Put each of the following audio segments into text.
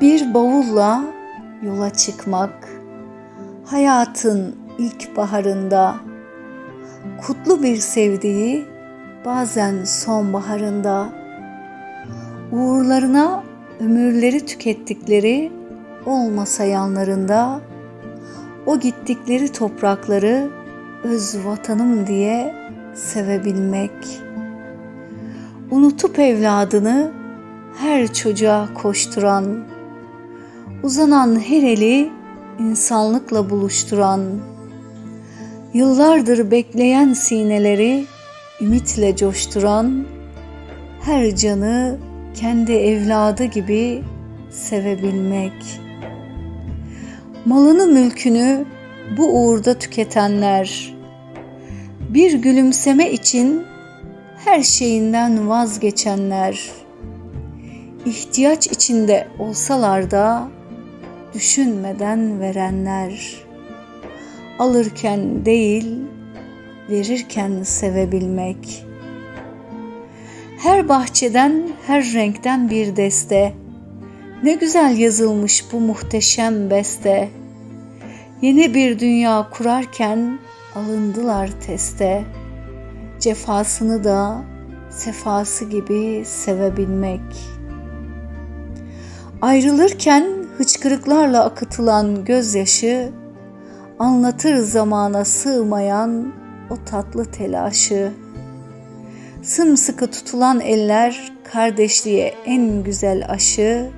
Bir bavulla yola çıkmak, hayatın ilk baharında, kutlu bir sevdiği bazen sonbaharında, uğurlarına ömürleri tükettikleri olmasa yanlarında, o gittikleri toprakları öz vatanım diye sevebilmek. Unutup evladını her çocuğa koşturan, uzanan her eli insanlıkla buluşturan, yıllardır bekleyen sineleri ümitle coşturan, her canı kendi evladı gibi sevebilmek. Malını mülkünü bu uğurda tüketenler, bir gülümseme için her şeyinden vazgeçenler, ihtiyaç içinde olsalar da düşünmeden verenler, alırken değil, verirken sevebilmek. Her bahçeden, her renkten bir deste, ne güzel yazılmış bu muhteşem beste. Yeni bir dünya kurarken alındılar teste. Cefasını da sefası gibi sevebilmek. Ayrılırken hıçkırıklarla akıtılan gözyaşı anlatır zamana sığmayan o tatlı telaşı. Sımsıkı tutulan eller kardeşliğe en güzel aşı.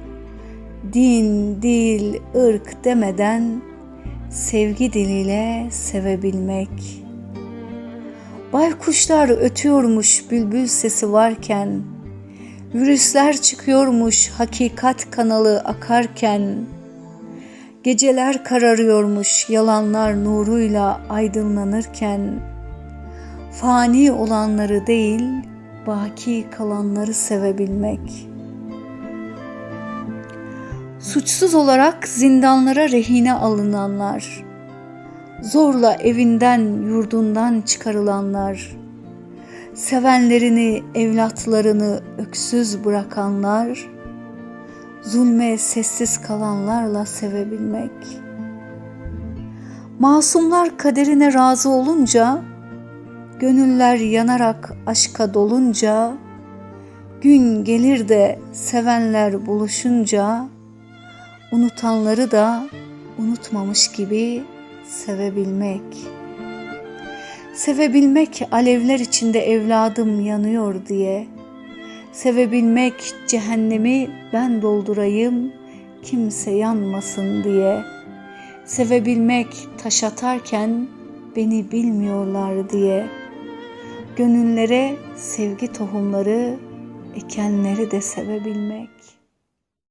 Din, dil, ırk demeden sevgi diliyle sevebilmek. Baykuşlar ötüyormuş bülbül sesi varken, virüsler çıkıyormuş hakikat kanalı akarken, geceler kararıyormuş yalanlar nuruyla aydınlanırken, fani olanları değil, baki kalanları sevebilmek.'' suçsuz olarak zindanlara rehine alınanlar, zorla evinden yurdundan çıkarılanlar, sevenlerini, evlatlarını öksüz bırakanlar, zulme sessiz kalanlarla sevebilmek. Masumlar kaderine razı olunca, gönüller yanarak aşka dolunca, gün gelir de sevenler buluşunca, unutanları da unutmamış gibi sevebilmek. Sevebilmek alevler içinde evladım yanıyor diye. Sevebilmek cehennemi ben doldurayım kimse yanmasın diye. Sevebilmek taş atarken beni bilmiyorlar diye. Gönüllere sevgi tohumları ekenleri de sevebilmek.''